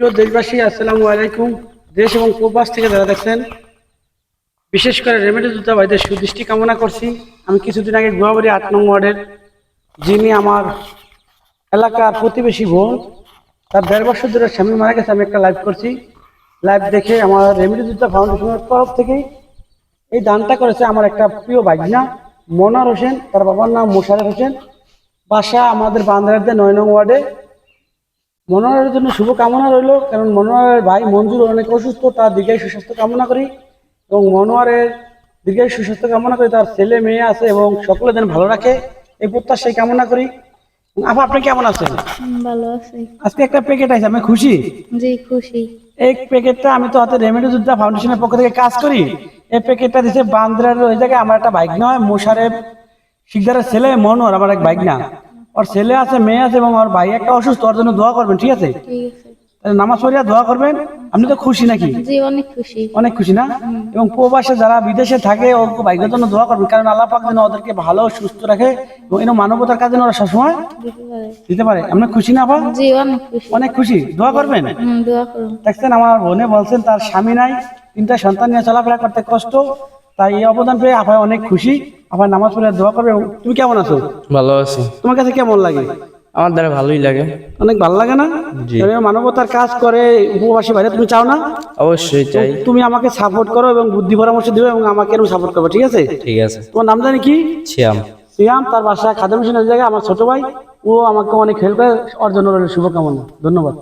প্রিয় দেশবাসী, আসসালামু আলাইকুম। দেশ এবং প্রবাস থেকে যারা দেখছেন, বিশেষ করে রেমেডি জুতা ভাইদের সুদৃষ্টি কামনা করছি। আমি কিছুদিন আগে গুয়াবাড়ি আট নং ওয়ার্ডের যিনি আমার এলাকার প্রতিবেশী বোন, তার দেড় বছর ধরে স্বামী মারা গেছে, আমি একটা লাইভ করছি। লাইভ দেখে আমার রেমেডি জুতা ফাউন্ডেশনের তরফ থেকেই এই দানটা করেছে আমার একটা প্রিয় ভাগনা, মনার হোসেন, তার বাবার নাম মোশারফ হোসেন। বাসা আমাদের বান্দারাতে নয় নং ওয়ার্ডে। মনোনয়নের জন্য শুভ কামনা রইল কারণ মনোনয়ের ভাই মঞ্জুর অনেক অসুস্থ তার দীর্ঘায়ু সুস্বাস্থ্য কামনা করি। এবং মনোয়ারের দীর্ঘায়ু সুস্বাস্থ্য কামনা করি তার ছেলে মেয়ে আছে এবং সকলে যেন ভালো রাখে এই প্রত্যাশাই কামনা করি। আপা আপনি কেমন আছেন? ভালো আছি। আজকে একটা প্যাকেট আছে আমি খুশি? জি খুশি। এই প্যাকেটটা আমি তো হাতে রেমেডি যোদ্ধা ফাউন্ডেশনের পক্ষ থেকে কাজ করি। এই প্যাকেটটা দিছে বান্দ্রার ওই জায়গায় আমার একটা বাইক নয় মোশারেফ শিকদারের ছেলে মনোয়ার আমার এক বাইক না। ওর ছেলে আছে মেয়ে আছে এবং ওর ভাই একটা অসুস্থ ওর জন্য দোয়া করবেন ঠিক আছে? নামাজ পড়িয়া দোয়া করবেন আপনি তো খুশি নাকি? অনেক খুশি। অনেক খুশি না? এবং প্রবাসে যারা বিদেশে থাকে ও ভাইদের জন্য দোয়া করবেন কারণ আল্লাহ পাক যেন ওদেরকে ভালো সুস্থ রাখে এবং এর মানবতার কাজে ওরা সবসময় দিতে পারে। আপনি খুশি না আপা? অনেক খুশি। দোয়া করবেন? দেখছেন আমার বোনে বলছেন তার স্বামী নাই তিনটা সন্তান নিয়ে চলাফেরা করতে কষ্ট তাই এই অবদান পেয়ে আপায় অনেক খুশি। আপায় নামাজ পড়ে দোয়া করবে তুমি কেমন আছো? ভালো আছি। তোমার কাছে কেমন লাগে? আমার দ্বারা ভালোই লাগে। অনেক ভালো লাগে না। মানবতার কাজ করে উপবাসী বাইরে তুমি চাও না? অবশ্যই চাই। তুমি আমাকে সাপোর্ট করো এবং বুদ্ধি পরামর্শ দিবে এবং আমাকে এরকম সাপোর্ট করবে ঠিক আছে? ঠিক আছে। তোমার নাম জানি কি? ছিয়াম সিয়াম তার বাসা খাদ্য মিশনের জায়গায় আমার ছোট ভাই। ও আমাকে অনেক হেল্প করে অর্জন শুভকামনা। ধন্যবাদ।